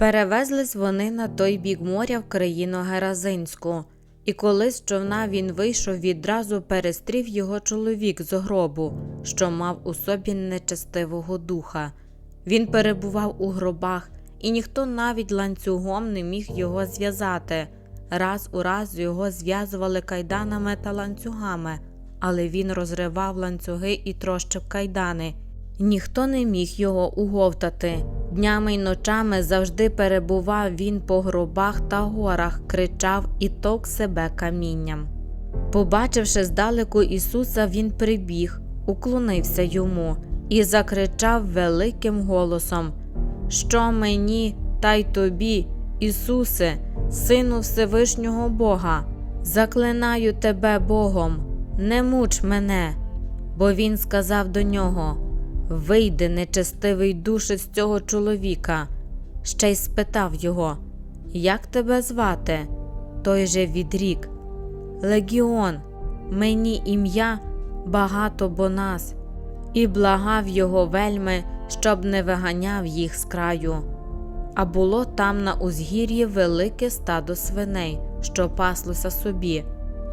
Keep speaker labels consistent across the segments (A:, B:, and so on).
A: Перевезлись вони на той бік моря в країну Геразинську, і коли з човна він вийшов, відразу перестрів його чоловік з гробу, що мав у собі нечестивого духа. Він перебував у гробах, і ніхто навіть ланцюгом не міг його зв'язати. Раз у раз його зв'язували кайданами та ланцюгами, але він розривав ланцюги і трощив кайдани. Ніхто не міг його уговтати. Днями й ночами завжди перебував він по гробах та горах, кричав і товк себе камінням. Побачивши здалеку Ісуса, він прибіг, уклонився йому і закричав великим голосом: Що мені, та й тобі, Ісусе, Сину Всевишнього Бога, заклинаю тебе Богом, не муч мене. Бо він сказав до нього: Вийди, нечестивий душе з цього чоловіка. Ще й спитав його, Як тебе звати? Той же відрік. Легіон, мені ім'я багато бо нас, і благав його вельми, щоб не виганяв їх з краю. А було там на узгір'ї велике стадо свиней, що паслося собі.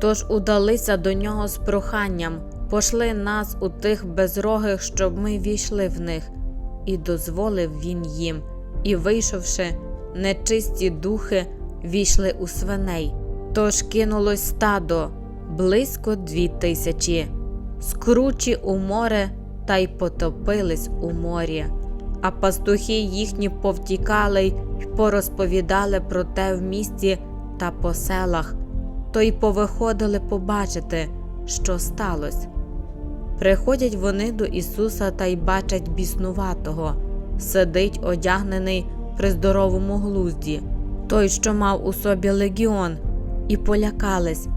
A: Тож удалися до нього з проханням, пошли нас у тих безрогих, щоб ми війшли в них. І дозволив він їм, і, вийшовши, нечисті духи війшли у свиней. Тож кинулось стадо близько дві тисячі, скручі у море та й потопились у морі. А пастухи їхні повтікали й порозповідали про те в місті та по селах, то й повиходили побачити, що сталося. Приходять вони до Ісуса та й бачать біснуватого, сидить одягнений при здоровому глузді, той, що мав у собі легіон, і полякались,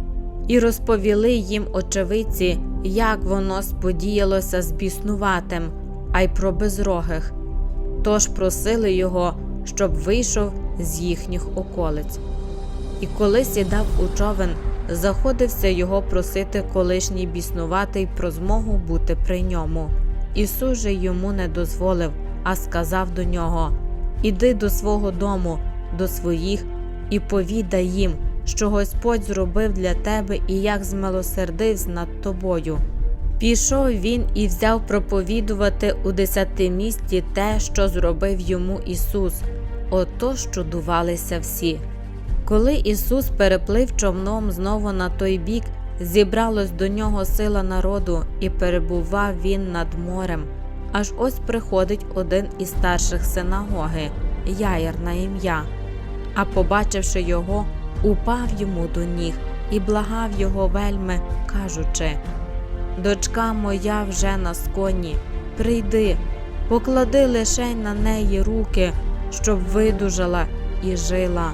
A: і розповіли їм очевидці, як воно сподіялося з біснуватим, а й про безрогих. Тож просили його, щоб вийшов з їхніх околиць. І коли сідав у човен, заходився його просити колишній біснуватий про змогу бути при ньому. Ісус же йому не дозволив, а сказав до нього: Іди до свого дому, до своїх, і повідай їм, що Господь зробив для тебе і як змилосердився над тобою. Пішов він і взяв проповідувати у десятимісті те, що зробив йому Ісус. Отож чудувалися всі. Коли Ісус переплив човном знову на той бік, зібралось до нього сила народу, і перебував він над морем. Аж ось приходить один із старших синагоги, Яїр на ім'я. А побачивши його, упав йому до ніг і благав його вельми, кажучи: Дочка моя вже на сконі, прийди, поклади лишень на неї руки, щоб видужала і жила.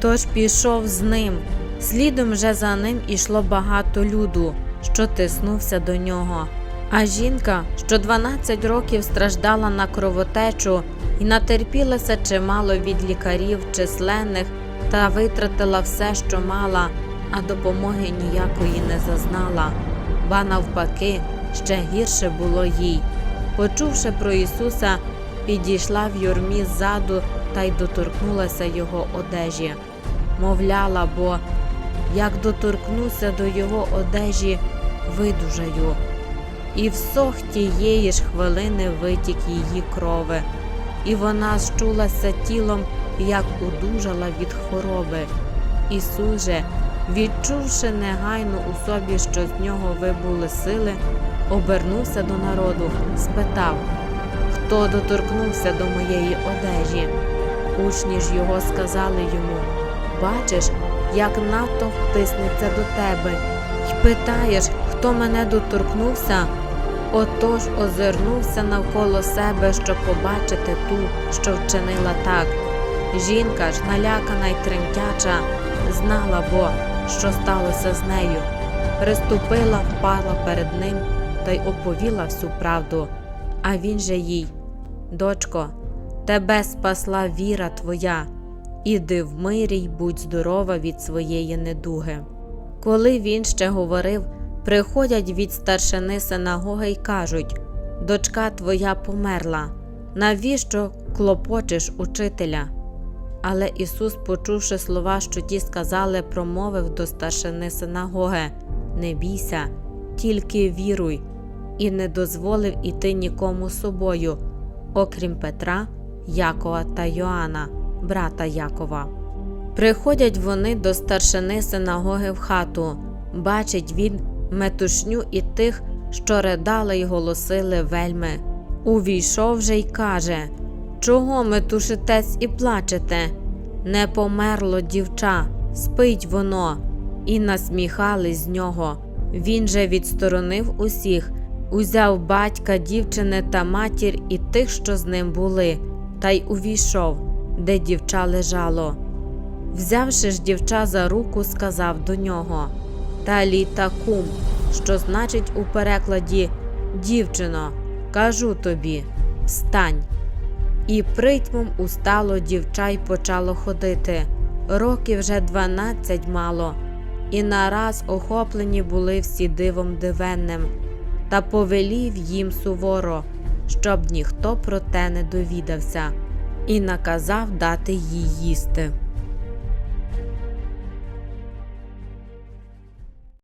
A: Тож пішов з ним. Слідом же за ним ішло багато люду, що тиснувся до нього. А жінка, що 12 років страждала на кровотечу і натерпілася чимало від лікарів численних та витратила все, що мала, а допомоги ніякої не зазнала, ба навпаки, ще гірше було їй. Почувши про Ісуса, підійшла в юрмі ззаду та й доторкнулася його одежі. Мовляла, бо як доторкнуся до його одежі, видужаю. І всох тієї ж хвилини витік її крови, і вона щулася тілом, як удужала від хвороби. Ісус же, відчувши негайно у собі, що з нього вибули сили, обернувся до народу, спитав, хто доторкнувся до моєї одежі. Учні ж його сказали йому Бачиш, як натовп тиснеться до тебе, й питаєш, хто мене доторкнувся. Отож озирнувся навколо себе, щоб побачити ту, що вчинила так. Жінка ж, налякана й тремтяча, знала бо, що сталося з нею. Приступила, впала перед ним та й оповіла всю правду. А він же їй, дочко, тебе спасла віра твоя. Іди в мирі й будь здорова від своєї недуги. Коли він ще говорив, приходять від старшини синагоги й кажуть Дочка твоя померла, навіщо клопочеш учителя? Але Ісус, почувши слова, що ті сказали, промовив до старшини синагоги Не бійся, тільки віруй, і не дозволив іти нікому собою, окрім Петра, Якова та Йоанна, брата Якова. Приходять вони до старшини синагоги в хату. Бачить він метушню і тих, що ридали й голосили вельми. Увійшов же й каже Чого метушитесь і плачете? Не померло дівча, спить воно, і насміхались з нього. Він же відсторонив усіх, узяв батька, дівчини та матір і тих, що з ним були, та й увійшов, де дівча лежало. Взявши ж дівча за руку, сказав до нього Таліта кум, що значить у перекладі Дівчино, кажу тобі, встань. І притьмом устало дівча й почало ходити. Років вже дванадцять мало, і нараз охоплені були всі дивом дивенним, та повелів їм суворо, щоб ніхто про те не довідався, і наказав дати їй їсти.